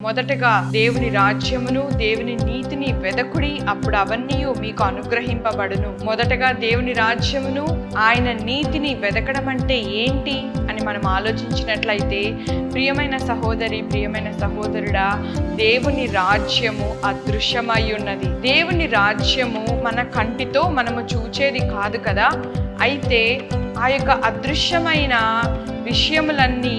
మొదటగా దేవుని రాజ్యమును దేవుని నీతిని వెదకుడి అప్పుడు అవన్నీ మీకు అనుగ్రహింపబడును. మొదటగా దేవుని రాజ్యమును ఆయన నీతిని వెదకడం అంటే ఏంటి అని మనం ఆలోచించినట్లయితే ప్రియమైన సహోదరి ప్రియమైన సహోదరుడా దేవుని రాజ్యము అదృశ్యమై ఉన్నది దేవుని రాజ్యము మన కంటితో మనము చూచేది కాదు కదా? అయితే ఆ యొక్క అదృశ్యమైన విషయములన్నీ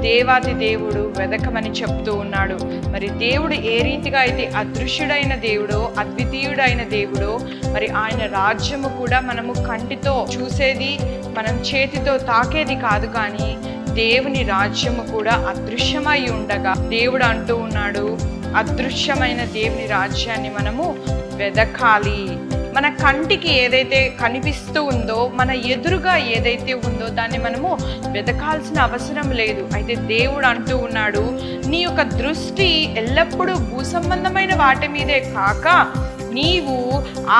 దేవాది దేవుడు వెదకమని చెప్తూ ఉన్నాడు. మరి దేవుడు ఏ రీతిగా అయితే అదృశ్యుడైన దేవుడో అద్వితీయుడైన దేవుడో మరి ఆయన రాజ్యము కూడా మనము కంటితో చూసేది మనం చేతితో తాకేది కాదు కానీ దేవుని రాజ్యము కూడా అదృశ్యమై ఉండగా దేవుడు అంటూ ఉన్నాడు అదృశ్యమైన దేవుని రాజ్యాన్ని మనము వెదకాలి. మన కంటికి ఏదైతే కనిపిస్తూ ఉందో మన ఎదురుగా ఏదైతే ఉందో దాన్ని మనము వెతకాల్సిన అవసరం లేదు. అయితే దేవుడు అంటూ ఉన్నాడు నీ యొక్క దృష్టి ఎల్లప్పుడూ భూ సంబంధమైన వాటి మీదే కాక నీవు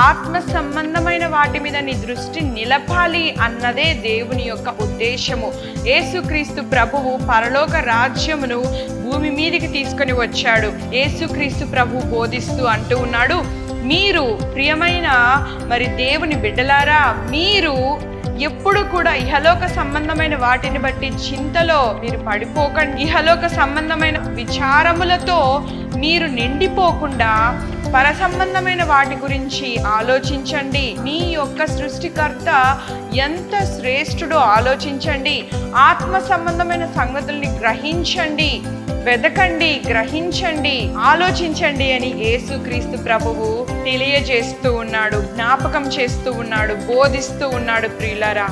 ఆత్మ సంబంధమైన వాటి మీద నీ దృష్టి నిలపాలి అన్నదే దేవుని యొక్క ఉద్దేశము. యేసుక్రీస్తు ప్రభువు పరలోక రాజ్యమును భూమి మీదికి తీసుకొని వచ్చాడు. యేసుక్రీస్తు ప్రభు బోధిస్తూ అంటూ ఉన్నాడు మీరు ప్రియమైన మరి దేవుని బిడ్డలారా మీరు ఎప్పుడు కూడా ఇహలోక సంబంధమైన వాటిని బట్టి చింతలో మీరు పడిపోకండి. ఇహలోక సంబంధమైన విచారములతో మీరు నిండిపోకుండా పర సంబంధమైన వాటి గురించి ఆలోచించండి. మీ యొక్క సృష్టికర్త ఎంత శ్రేష్ఠుడో ఆలోచించండి. ఆత్మ సంబంధమైన సంగతుల్ని గ్రహించండి. వెదకండి గ్రహించండి ఆలోచించండి అని యేసుక్రీస్తు ప్రభువు తెలియజేస్తూ ఉన్నాడు జ్ఞాపకం చేస్తూ ఉన్నాడు బోధిస్తూ ఉన్నాడు ప్రియులరా.